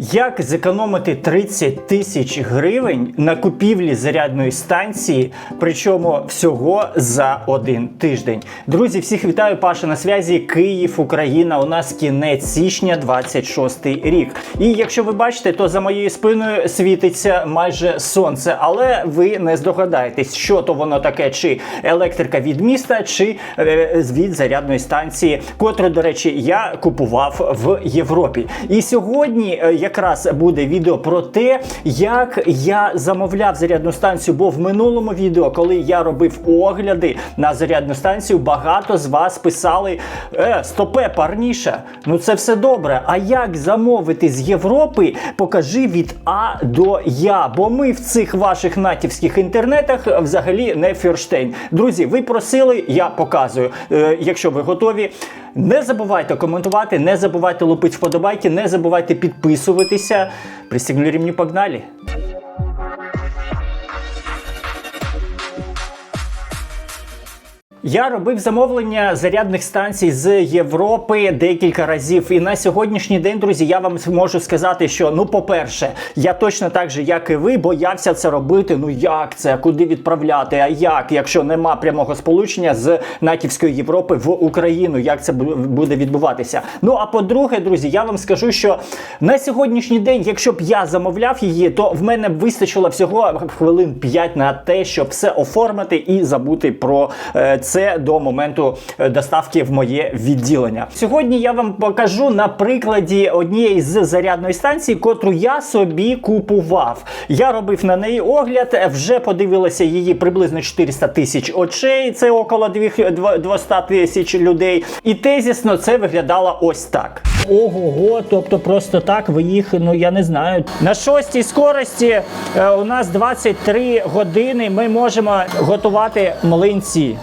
Як зекономити 30 тисяч гривень на купівлі зарядної станції, причому всього за один тиждень? Друзі, всіх вітаю, Паша на зв'язі. Київ, Україна. У нас кінець січня, 26 рік. І якщо ви бачите, то за моєю спиною світиться майже сонце, але ви не здогадаєтесь, що то воно таке, чи електрика від міста, чи е, від зарядної станції, котру, до речі, я купував в Європі. І сьогодні е, якраз буде відео про те, як я замовляв зарядну станцію. Бо в минулому відео, коли я робив огляди на зарядну станцію, багато з вас писали: е, стопе, парніша, ну це все добре. А як замовити з Європи? Покажи від А до Я. Бо ми в цих ваших натівських інтернетах взагалі не фірштейн. Друзі, ви просили, я показую. Е, якщо ви готові. Не забувайте коментувати, не забувайте лупити вподобайки, не забувайте підписуватися. Пристегнули рівню, погнали! Я робив замовлення зарядних станцій з Європи декілька разів. І на сьогоднішній день, друзі, я вам можу сказати, що ну, по-перше, я точно так же, як і ви, боявся це робити. Ну як це? Куди відправляти? А як, якщо нема прямого сполучення з натівської Європи в Україну? Як це буде відбуватися? Ну а по-друге, друзі, я вам скажу, що на сьогоднішній день, якщо б я замовляв її, то в мене б вистачило всього хвилин 5 на те, щоб все оформити і забути про е, це до моменту е, доставки в моє відділення. Сьогодні я вам покажу на прикладі однієї з зарядної станції, котру я собі купував. Я робив на неї огляд, е, вже подивилося її приблизно 400 тисяч очей. Це около 200 тисяч людей. І тезісно це виглядало ось так. Ого, тобто просто так ви їх, ну я не знаю. На шостій скорості е, у нас 23 години. Ми можемо готувати млинці.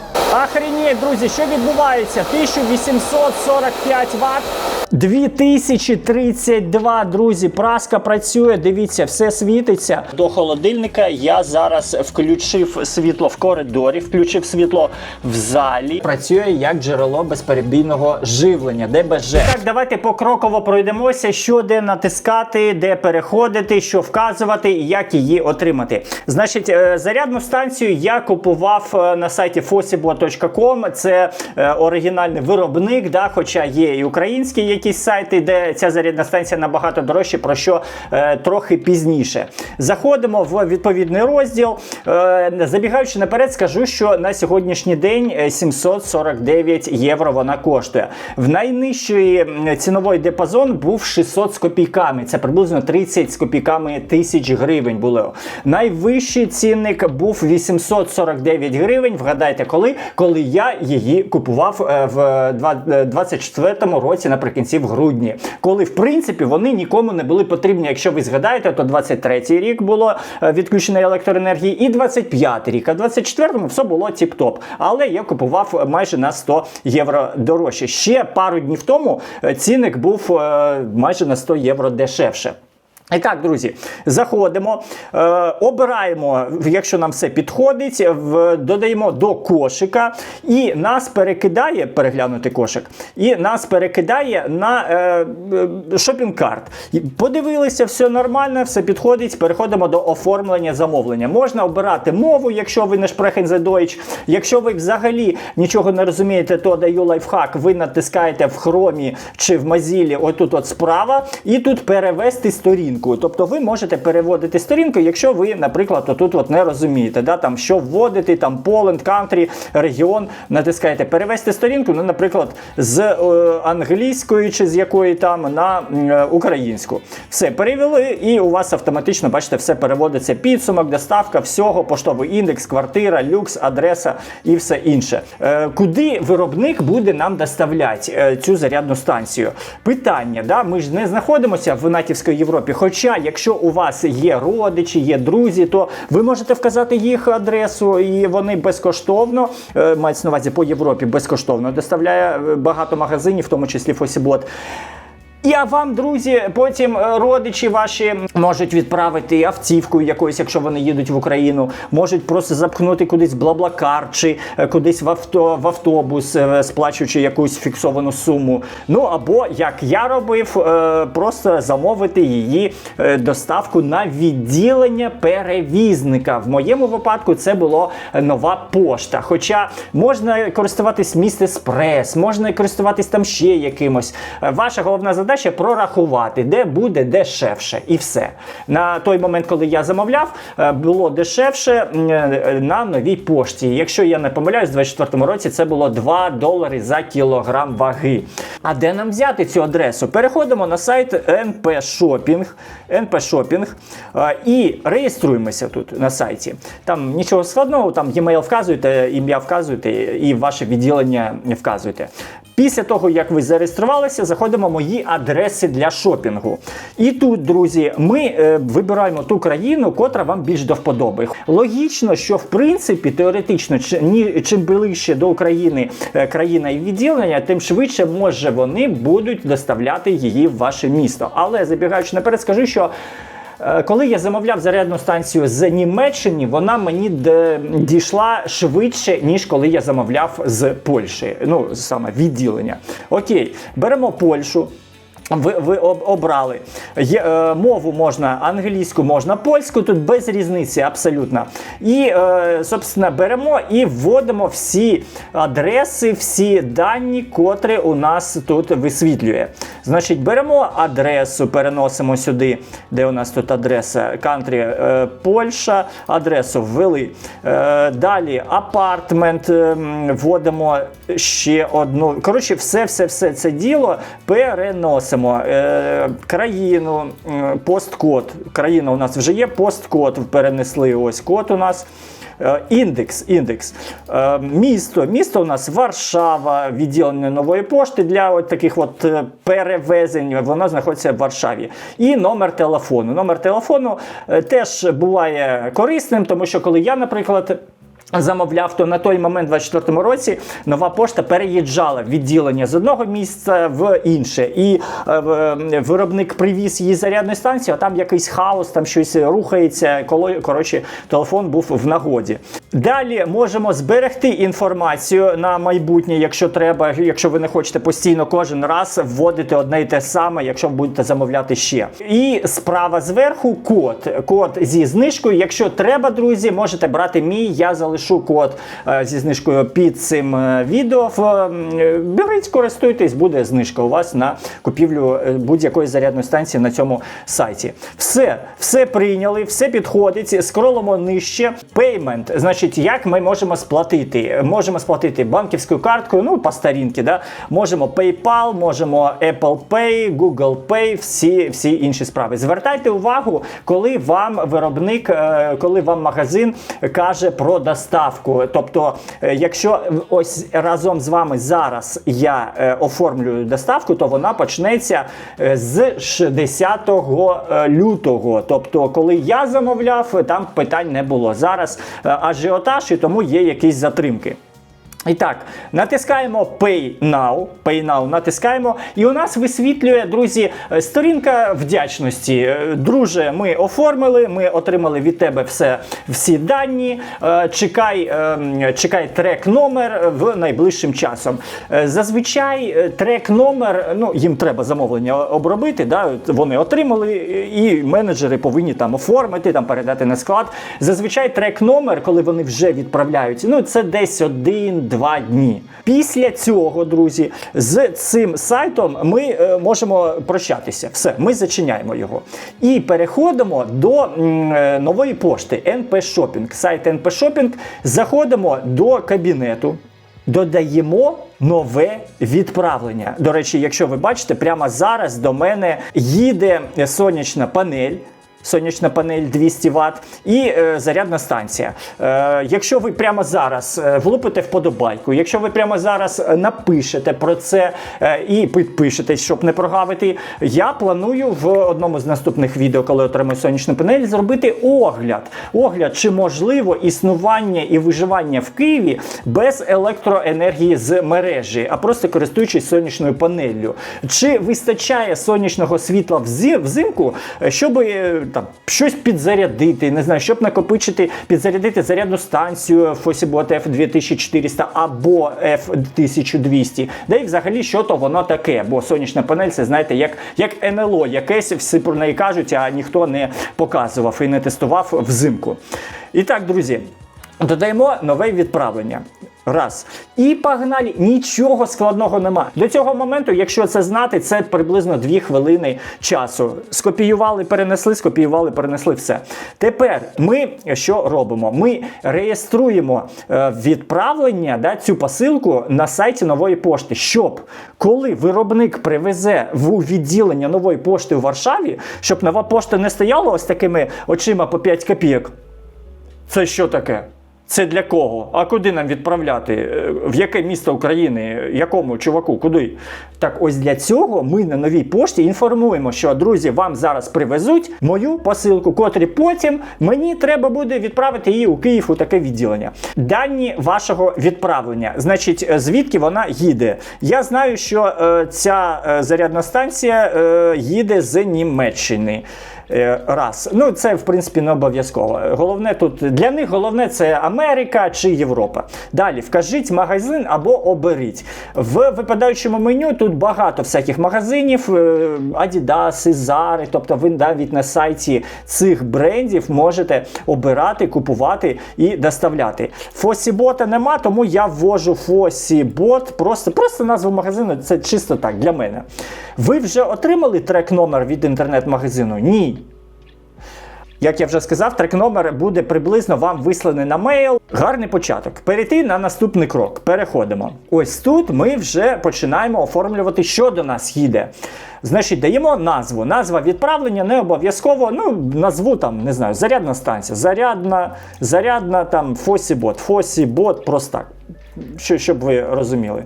Охренеть, друзі, що відбувається? 1845 Вт. 2032, друзі, праска працює. Дивіться, все світиться. До холодильника я зараз включив світло в коридорі, включив світло в залі. Працює як джерело безперебійного живлення, ДБЖ. Так, давайте покроково пройдемося, що де натискати, де переходити, що вказувати і як її отримати. Значить, е, зарядну станцію я купував е, на сайті fossibo.com. Це е, оригінальний виробник, да, хоча є і українські якісь сайти, де ця зарядна станція набагато дорожча, про що е, трохи пізніше. Заходимо в відповідний розділ. Е, забігаючи наперед, скажу, що на сьогоднішній день е, 749 євро вона коштує. В найнижчий ціновий диапазон був 600 з копійками. Це приблизно 30 з копійками тисяч гривень було. Найвищий цінник був 849 гривень. Вгадайте, коли? Коли я її купував е, в два- е, 24-му році, наприкінці в грудні. Коли, в принципі, вони нікому не були потрібні. Якщо ви згадаєте, то 23-й рік було е, відключення електроенергії, і 25-й рік. А в 24-му все було тіп-топ. Але я купував майже на 100 євро дорожче. Ще пару днів тому ціник був е, майже на 100 євро дешевше. І так, друзі, заходимо, е, обираємо, якщо нам все підходить, в, додаємо до кошика, і нас перекидає, переглянути кошик, і нас перекидає на е, е, шопінг-карт. Подивилися, все нормально, все підходить. Переходимо до оформлення замовлення. Можна обирати мову, якщо ви не шпрехен за Deutsch. Якщо ви взагалі нічого не розумієте, то даю лайфхак. Ви натискаєте в хромі чи в Mozilla отут от справа, і тут перевести сторінку. Тобто ви можете переводити сторінку, якщо ви, наприклад, отут от не розумієте, да, там, що вводити, там Poland, country, регіон, натискаєте перевести сторінку, ну, наприклад, з е, англійської чи з якої там на е, українську. Все перевели, і у вас автоматично, бачите, все переводиться. Підсумок, доставка, всього, поштовий індекс, квартира, люкс, адреса і все інше. Е, куди виробник буде нам доставляти е, цю зарядну станцію? Питання, да? ми ж не знаходимося в натівській Європі. Хоча, якщо у вас є родичі, є друзі, то ви можете вказати їх адресу, і вони безкоштовно, е, мається на увазі по Європі, безкоштовно доставляє е, багато магазинів, в тому числі Фосібот. І а вам, друзі, потім е, родичі ваші можуть відправити автівку якоюсь, якщо вони їдуть в Україну, можуть просто запхнути кудись блаблакар чи е, кудись в авто в автобус, е, сплачуючи якусь фіксовану суму. Ну або як я робив, просто замовити її доставку на відділення перевізника. В моєму випадку це було е, нова пошта. Хоча можна користуватись містеспрес, можна користуватись там ще якимось. Ваша головна задача прорахувати, де буде дешевше, і все. На той момент, коли я замовляв, е, було дешевше е, на новій пошті. Якщо я не помиляюсь, в 24-му році це було 2 долари за кілограм ваги. А де нам взяти цю адресу? Переходимо на сайт NP Shopping, NP Shopping і реєструємося тут на сайті. Там нічого складного, там e-mail вказуєте, ім'я вказуєте і ваше відділення вказуєте. Після того, як ви зареєструвалися, заходимо в мої адреси для шопінгу. І тут, друзі, ми е, вибираємо ту країну, котра вам більш до вподоби. Логічно, що в принципі теоретично, чим ближче до України е, країна і відділення, тим швидше може вони будуть доставляти її в ваше місто. Але забігаючи наперед, скажу, що. Е, Коли я замовляв зарядну станцію з Німеччини, вона мені дійшла швидше, ніж коли я замовляв з Польщі. Ну, саме відділення. Окей, беремо Польщу. Ви, ви обрали Є, е, мову можна англійську, можна польську, тут без різниці абсолютно. І, е, собственно, беремо і вводимо всі адреси, всі дані, котрі у нас тут висвітлює. Значить, беремо адресу, переносимо сюди, де у нас тут адреса country, е, Польща, адресу ввели. Е, далі апартмент, е, вводимо ще одну. Коротше, все, все, все це діло переносимо. Е, країну, м, посткод. Країна у нас вже є, посткод перенесли. Ось код у нас. Е, Індекс, індекс. Е, Місто. Місто у нас Варшава, відділення нової пошти для от таких от е, перевезень. Воно знаходиться в Варшаві. І номер телефону. Номер телефону е, теж буває корисним, тому що коли я, наприклад. Замовляв, то на той момент, в 24-му році, нова пошта переїжджала відділення з одного місця в інше. І е, виробник привіз її зарядну станцію, а там якийсь хаос, там щось рухається. Коло- Коротше, телефон був в нагоді. Далі можемо зберегти інформацію на майбутнє, якщо треба, якщо ви не хочете постійно кожен раз вводити одне і те саме, якщо будете замовляти ще. І справа зверху код. Код зі знижкою. Якщо треба, друзі, можете брати мій. Я залишу код е, зі знижкою під цим е, відео. Беріть, користуйтесь, буде знижка у вас на купівлю е, будь-якої зарядної станції на цьому сайті. Все, все прийняли, все підходить. Скролимо нижче. Payment, значить, як ми можемо сплатити? Можемо сплатити банківською карткою, ну по старінки, да? можемо PayPal, можемо Apple Pay, Google Pay, всі, всі інші справи. Звертайте увагу, коли вам виробник, коли вам магазин каже про доставку. Тобто, е, якщо ось разом з вами зараз я е, оформлюю доставку, то вона почнеться е, з 60 е, лютого. Тобто, коли я замовляв, там питань не було. Зараз ажіотаж і тому є якісь затримки. І так, натискаємо Pay Now. Pay Now натискаємо. І у нас висвітлює, друзі, е, сторінка вдячності. Е, Друже, ми оформили, ми отримали від тебе все, всі дані. Е, Чекай, е, чекай трек номер в найближчим часом. Зазвичай трек номер, ну їм треба замовлення обробити. Да? Вони отримали, і менеджери повинні там оформити, там передати на склад. Зазвичай трек номер, коли вони вже відправляють, ну це десь один-два дні. Після цього, друзі, з цим сайтом ми е, можемо прощатися. Все, ми зачиняємо його. І переходимо до е, нової пошти NP Shopping. Сайт NP Shopping. Заходимо до кабінету. Додаємо нове відправлення. До речі, якщо ви бачите, прямо зараз до мене їде сонячна панель. Сонячна панель 200 Вт і е, зарядна станція. Е, якщо ви прямо зараз е, влупите вподобайку, якщо ви прямо зараз напишете про це і підпишетесь, щоб не прогавити, я планую в одному з наступних відео, коли отримаю сонячну панель, зробити огляд. Огляд, чи можливо існування і виживання в Києві без електроенергії з мережі, а просто користуючись сонячною панеллю. Чи вистачає сонячного світла взимку, щоб там щось підзарядити, не знаю, щоб накопичити, підзарядити зарядну станцію Fosibot F2400 або F1200. Да і взагалі, що то воно таке? Бо сонячна панель, це знаєте, як, як НЛО, якесь всі про неї кажуть, а ніхто не показував і не тестував взимку. І так, друзі. Додаємо нове відправлення. Раз. І погнали. Нічого складного нема. До цього моменту, якщо це знати, це приблизно 2 хвилини часу. Скопіювали, перенесли, скопіювали, перенесли все. Тепер ми що робимо? Ми реєструємо е, відправлення, да, цю посилку на сайті нової пошти, щоб коли виробник привезе в відділення нової пошти у Варшаві, щоб нова пошта не стояла ось такими очима по 5 копійок. Це що таке? Це для кого? А куди нам відправляти? Е, В яке місто України? Якому чуваку? Куди? Так ось для цього ми на новій пошті інформуємо, що друзі, вам зараз привезуть мою посилку, котрі потім мені треба буде відправити її у Київ у таке відділення. Дані вашого відправлення, значить, е, звідки вона їде. Я знаю, що е, ця е, зарядна станція е, їде з Німеччини. Е, Раз. Ну, це в принципі не обов'язково. Головне тут для них головне це Америка чи Європа. Далі вкажіть магазин або оберіть. В випадаючому меню тут багато всяких магазинів, е, Adidas, Zara, тобто ви навіть на сайті цих брендів можете обирати, купувати і доставляти. Фосібота нема, тому я ввожу Фосібот, просто, просто назву магазину, це чисто так для мене. Ви вже отримали трек-номер від інтернет-магазину? Ні. Як я вже сказав, трек номер буде приблизно вам висланий на мейл. Гарний початок. Перейти на наступний крок. Переходимо. Ось тут ми вже починаємо оформлювати, що до нас їде. Значить, даємо назву. Назва відправлення не обов'язково. Ну, назву там, не знаю, зарядна станція, зарядна, зарядна там Фосібот, Фосібот, просто так. Щоб ви розуміли.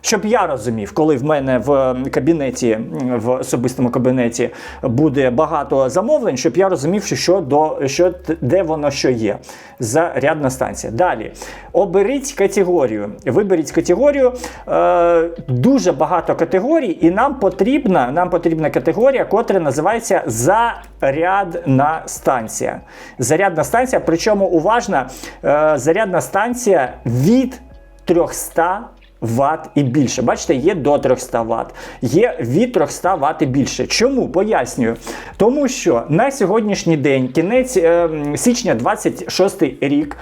Щоб я розумів, коли в мене в кабінеті, в особистому кабінеті буде багато замовлень, щоб я розумів, що, до що де воно що є. Зарядна станція. Далі оберіть категорію. Виберіть категорію. Е, дуже багато категорій, і нам потрібна, нам потрібна категорія, котра називається зарядна станція. Зарядна станція, причому уважна, е, зарядна станція від 300 Вт і більше. Бачите, є до 300 Вт, є від 300 Вт і більше. Чому? Пояснюю. Тому що на сьогоднішній день, кінець е, січня 26 рік,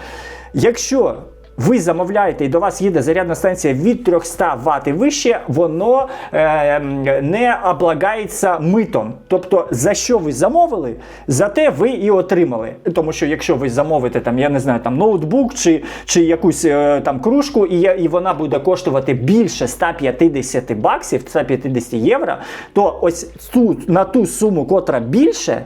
якщо ви замовляєте і до вас їде зарядна станція від 300 Вт і вище, воно е, не облагається митом. Тобто, за що ви замовили, за те ви і отримали. Тому що якщо ви замовите там, я не знаю, там ноутбук чи, чи якусь е, там кружку, і, і вона буде коштувати більше 150 баксів, 150 євро, то ось тут на ту суму, котра більше,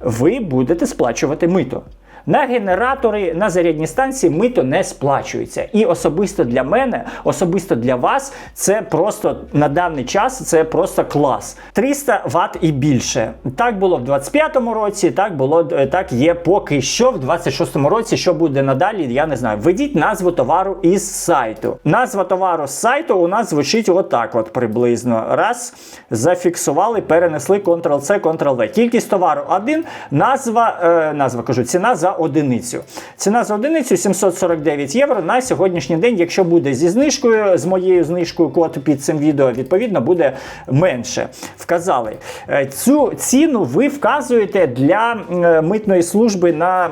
ви будете сплачувати мито. На генератори, на зарядні станції мито не сплачується. І особисто для мене, особисто для вас, це просто на даний час це просто клас. 300 Вт і більше. Так було в 25-му році, так було е, так є поки що в 26-му році. Що буде надалі, я не знаю. Введіть назву товару із сайту. Назва товару з сайту у нас звучить отак, от приблизно. Раз, зафіксували, перенесли Ctrl-C, Ctrl-V. Кількість товару 1, назва, е, назва кажу, ціна за одиницю. Ціна за одиницю 749 євро на сьогоднішній день. Якщо буде зі знижкою, з моєю знижкою код під цим відео, відповідно, буде менше. Вказали. Е, Цю ціну ви вказуєте для е, митної служби на.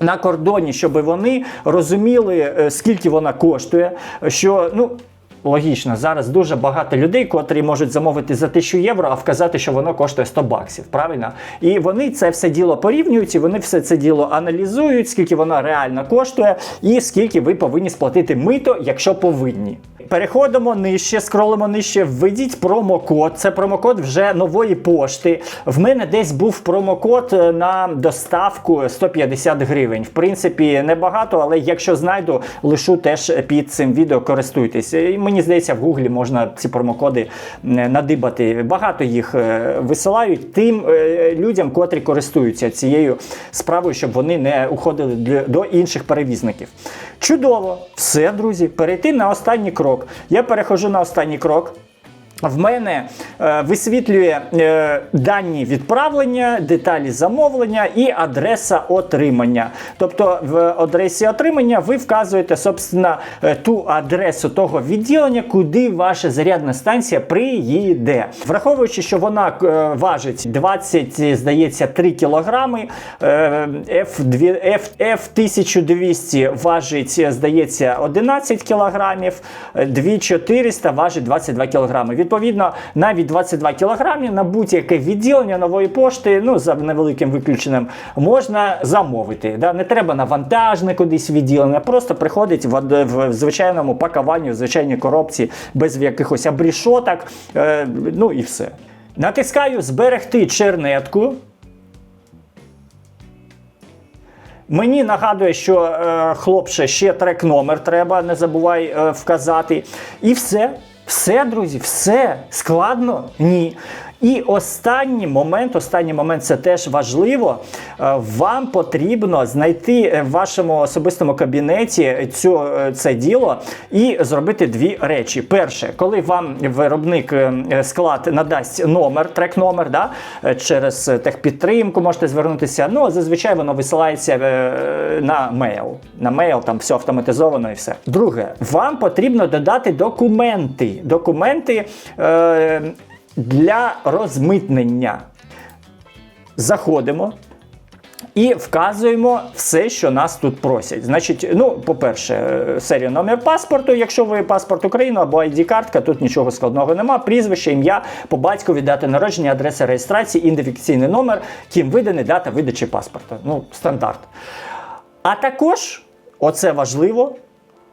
На кордоні, щоб вони розуміли, е, скільки вона коштує. Що ну Логічно, зараз дуже багато людей, котрі можуть замовити за 1000 євро, а вказати, що воно коштує 100 баксів. Правильно? І вони це все діло порівнюють, і вони все це діло аналізують, скільки воно реально коштує, і скільки ви повинні сплатити мито, якщо повинні. Переходимо нижче, скролимо нижче. Введіть промокод. Це промокод вже нової пошти. В мене десь був промокод е, на доставку 150 гривень. В принципі, небагато, але якщо знайду, лишу теж під цим відео користуйтесь. Мені здається, в гуглі можна ці промокоди надибати. Багато їх е, висилають тим е, людям, котрі користуються цією справою, щоб вони не уходили до інших перевізників. Чудово, все, друзі, перейти на останній крок. Я перехожу на останній крок. В мене е, висвітлює е, дані відправлення, деталі замовлення і адреса отримання. Тобто в адресі отримання ви вказуєте собственно, е, ту адресу того відділення, куди ваша зарядна станція приїде. Враховуючи, що вона е, важить 20, здається, 3 кілограми, е, F2, F, F1200 важить, здається, 11 кілограмів, е, 2400 важить 22 кілограми. Відповідно, навіть 22 кілограми на будь-яке відділення нової пошти, ну за невеликим виключенням, можна замовити. Да? Не треба на вантажне кудись відділення, просто приходить в, в звичайному пакуванні, в звичайній коробці, без якихось абрішоток, е, ну і все. Натискаю зберегти чернетку. Мені нагадує, що е, хлопче, ще трек номер треба, не забувай е, вказати. І все. Все, друзі, все складно? Ні. І останній момент, останній момент це теж важливо. Е, Вам потрібно знайти е, в вашому особистому кабінеті цю, е, це діло і зробити дві речі. Перше, коли вам виробник е, склад надасть номер, трек номер, да, через техпідтримку можете звернутися. Ну, зазвичай воно висилається на мейл. На мейл там все автоматизовано і все. Друге, вам потрібно додати документи. Документи е, для розмитнення. Заходимо. І вказуємо все, що нас тут просять. Значить, ну, по-перше, е, серія номер паспорту, якщо ви паспорт України або ID-картка, тут нічого складного нема. Прізвище, ім'я, по батькові, дата народження, адреса реєстрації, ідентифікаційний номер, ким виданий, дата видачі паспорта. Ну, стандарт. А також, оце важливо.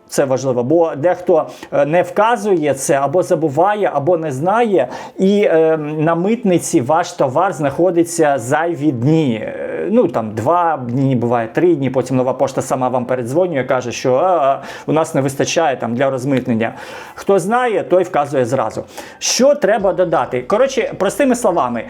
Це важливо, бо дехто е, не вказує це або забуває, або не знає, і е, на митниці ваш товар знаходиться зайві дні. Е, Ну там два дні, буває три дні. Потім нова пошта сама вам передзвонює, каже, що а, у нас не вистачає там для розмитнення. Хто знає, той вказує зразу. Що треба додати? Коротше, простими словами.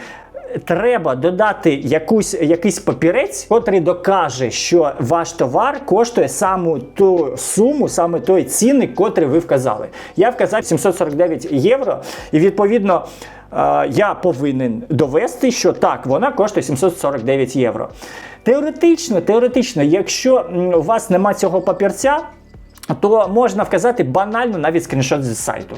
Треба додати якусь, якийсь папірець, котрий докаже, що ваш товар коштує саму ту суму, саме той цінник, котрий ви вказали. Я вказав 749 євро, і відповідно е, я повинен довести, що так, вона коштує 749 євро. Теоретично, теоретично, якщо у вас нема цього папірця, то можна вказати банально навіть скріншот зі сайту.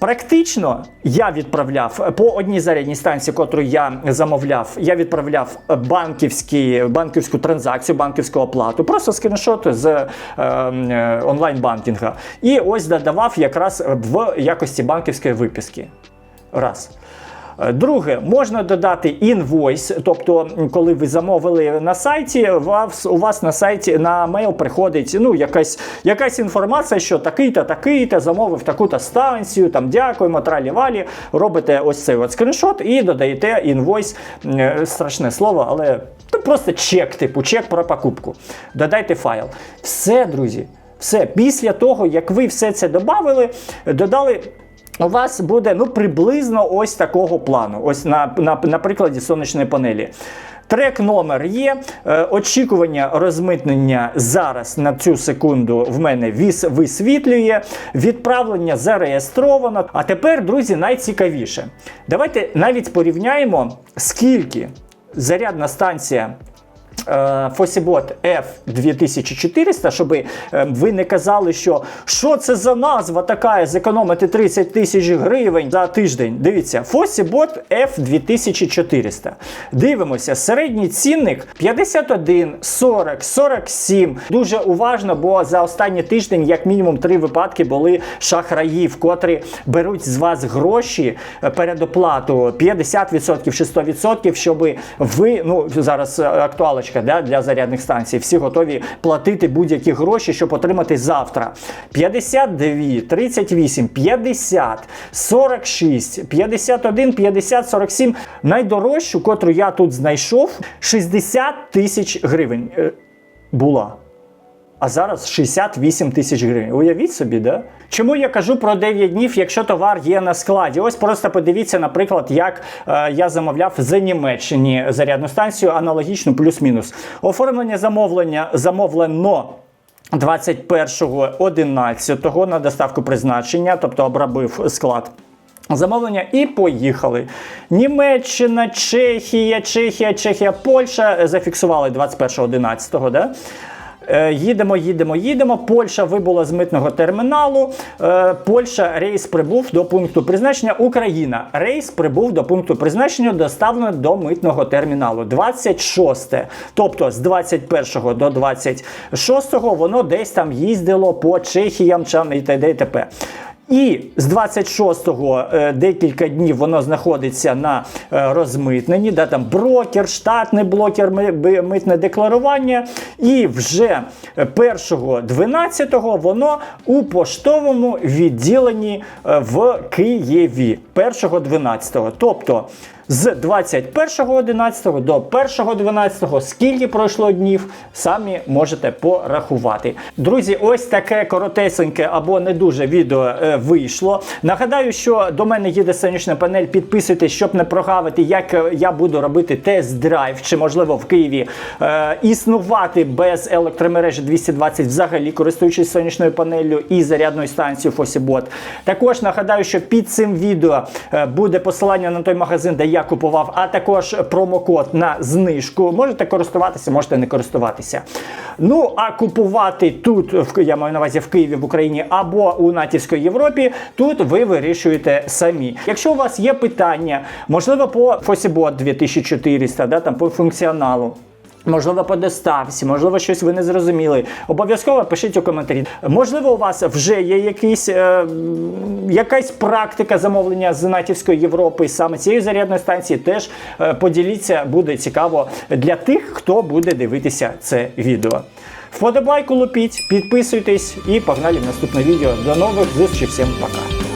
Практично я відправляв по одній зарядній станції, яку я замовляв, я відправляв банківські, банківську транзакцію, банківську оплату, просто скріншот з е, е, онлайн-банкінга. І ось додавав якраз в якості банківської виписки. Раз. Е, Друге, можна додати інвойс, тобто, коли ви замовили на сайті, вас, у вас на сайті на мейл приходить ну, якась, якась інформація, що такий-то, такий-то замовив таку-то станцію, там дякуємо, тралі-валі. Робите ось цей от скріншот і додаєте інвойс. Е, Страшне слово, але ну, просто чек, типу, чек про покупку. Додайте файл. Все, друзі. Все, після того, як ви все це додали, додали. У вас буде ну, приблизно ось такого плану. Ось на, на, на прикладі сонячної панелі. Трек номер є. Е, очікування розмитнення зараз на цю секунду в мене віс висвітлює. Відправлення зареєстровано. А тепер, друзі, найцікавіше. Давайте навіть порівняємо, скільки зарядна станція Фосібот F2400, щоб е, ви не казали, що що це за назва така, зекономити 30 тисяч гривень за тиждень. Дивіться, Фосібот F2400. Дивимося, середній цінник 51, 40, 47. Дуже уважно, бо за останній тиждень, як мінімум, три випадки були шахраїв, котрі беруть з вас гроші е, передоплату 50% чи 100%, щоб ви, ну зараз е, актуалочка да, для зарядних станцій, всі готові платити будь-які гроші, щоб отримати завтра. 52, 38, 50, 46, 51, 50, 47. Найдорожчу, котру я тут знайшов, 60 тисяч гривень е, була. А зараз 68 тисяч гривень. Уявіть собі, да? Чому я кажу про 9 днів, якщо товар є на складі? Ось просто подивіться, наприклад, як е, я замовляв за Німеччині зарядну станцію, аналогічну плюс-мінус. Оформлення замовлення замовлено. 21.11 на доставку призначення, тобто обробив склад. Замовлення і поїхали. Німеччина, Чехія, Чехія, Чехія, Польща зафіксували 21.11, да? Е, Їдемо, їдемо, їдемо. Польща вибула з митного терміналу. Е, Польща рейс прибув до пункту призначення. Україна рейс прибув до пункту призначення, доставлено до митного терміналу. 26. Тобто з 21 до 26 воно десь там їздило по Чехіям і т.д. і т.п. І з 26-го е, декілька днів воно знаходиться на е, розмитненні, да, там брокер, штатний блокер, митне декларування. І вже 1-12 воно у поштовому відділенні е, в Києві. 1-12. Тобто з 21.11 до 1.12, скільки пройшло днів, самі можете порахувати. Друзі, ось таке коротесеньке або не дуже відео е, вийшло. Нагадаю, що до мене їде сонячна панель. Підписуйтесь, щоб не прогавити, як е, я буду робити тест-драйв, чи можливо в Києві е, існувати без електромережі 220, взагалі користуючись сонячною панеллю і зарядною станцією Фосібот. Також нагадаю, що під цим відео е, буде посилання на той магазин, де я купував, а також промокод на знижку. Можете користуватися, можете не користуватися. Ну а купувати тут, я маю на увазі в Києві, в Україні або у натівській Європі, тут ви вирішуєте самі. Якщо у вас є питання, можливо, по Фосібот 2400, да, там по функціоналу. Можливо, по доставці, можливо, щось ви не зрозуміли. Обов'язково пишіть у коментарі. Можливо, у вас вже є якийсь, е, якась практика замовлення з натівської Європи, саме цієї зарядної станції. Теж е, поділіться, буде цікаво для тих, хто буде дивитися це відео. Вподобайку лупіть, підписуйтесь і погнали в наступне відео. До нових зустрічей, всім пока.